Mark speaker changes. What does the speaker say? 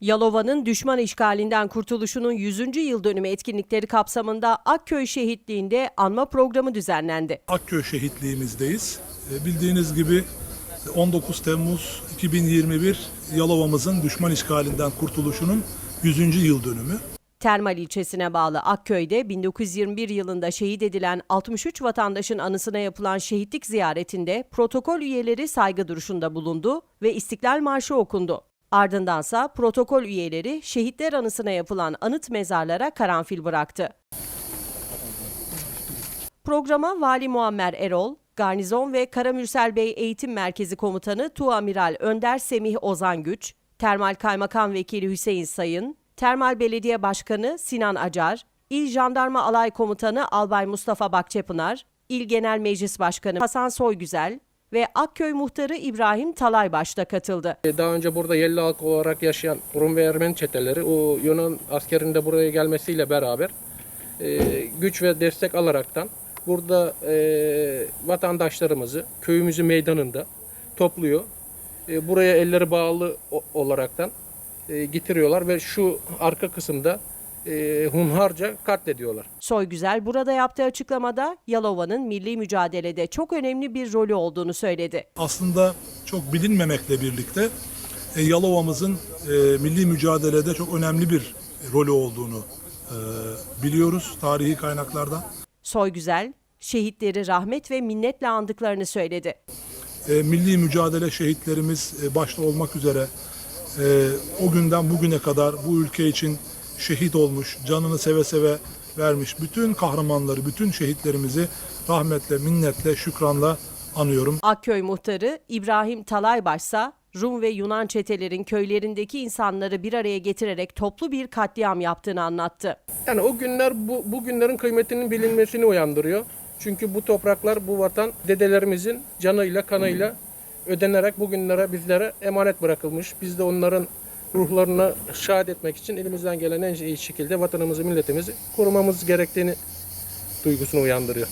Speaker 1: Yalova'nın düşman işgalinden kurtuluşunun 100. yıl dönümü etkinlikleri kapsamında Akköy Şehitliği'nde anma programı düzenlendi.
Speaker 2: Akköy şehitliğimizdeyiz. E, Bildiğiniz gibi 19 Temmuz 2021 Yalova'mızın düşman işgalinden kurtuluşunun 100. yıl dönümü.
Speaker 1: Termal ilçesine bağlı Akköy'de 1921 yılında şehit edilen 63 vatandaşın anısına yapılan şehitlik ziyaretinde protokol üyeleri saygı duruşunda bulundu ve İstiklal Marşı okundu. Ardındansa protokol üyeleri şehitler anısına yapılan anıt mezarlara karanfil bıraktı. Programa Vali Muammer Erol, Garnizon ve Karamürsel Bey Eğitim Merkezi Komutanı Tuamiral Önder Semih Ozan Güç, Termal Kaymakam Vekili Hüseyin Sayın, Termal Belediye Başkanı Sinan Acar, İl Jandarma Alay Komutanı Albay Mustafa Bakçepınar, İl Genel Meclis Başkanı Hasan Soygüzel ve Akköy Muhtarı İbrahim Talaybaş da katıldı.
Speaker 3: Daha önce burada yerli halk olarak yaşayan Rum ve Ermeni çeteleri o Yunan askerinde buraya gelmesiyle beraber e, güç ve destek alaraktan burada e, vatandaşlarımızı köyümüzün meydanında topluyor. E, buraya elleri bağlı olaraktan e, getiriyorlar ve şu arka kısımda e, hunharca katlediyorlar.
Speaker 1: Soygüzel burada yaptığı açıklamada Yalova'nın milli mücadelede çok önemli bir rolü olduğunu söyledi.
Speaker 2: Aslında çok bilinmemekle birlikte e, Yalova'mızın e, milli mücadelede çok önemli bir rolü olduğunu e, biliyoruz tarihi kaynaklardan.
Speaker 1: Soygüzel, şehitleri rahmet ve minnetle andıklarını söyledi.
Speaker 2: E, milli mücadele şehitlerimiz e, başta olmak üzere e, o günden bugüne kadar bu ülke için şehit olmuş, canını seve seve vermiş bütün kahramanları, bütün şehitlerimizi rahmetle, minnetle, şükranla anıyorum.
Speaker 1: Akköy muhtarı İbrahim Talaybaşsa Rum ve Yunan çetelerin köylerindeki insanları bir araya getirerek toplu bir katliam yaptığını anlattı.
Speaker 3: Yani o günler bu, bu günlerin kıymetinin bilinmesini uyandırıyor. Çünkü bu topraklar, bu vatan dedelerimizin canıyla, kanıyla ödenerek bugünlere bizlere emanet bırakılmış. Biz de onların ruhlarına şahit etmek için elimizden gelen en iyi şekilde vatanımızı, milletimizi korumamız gerektiğini duygusunu uyandırıyor.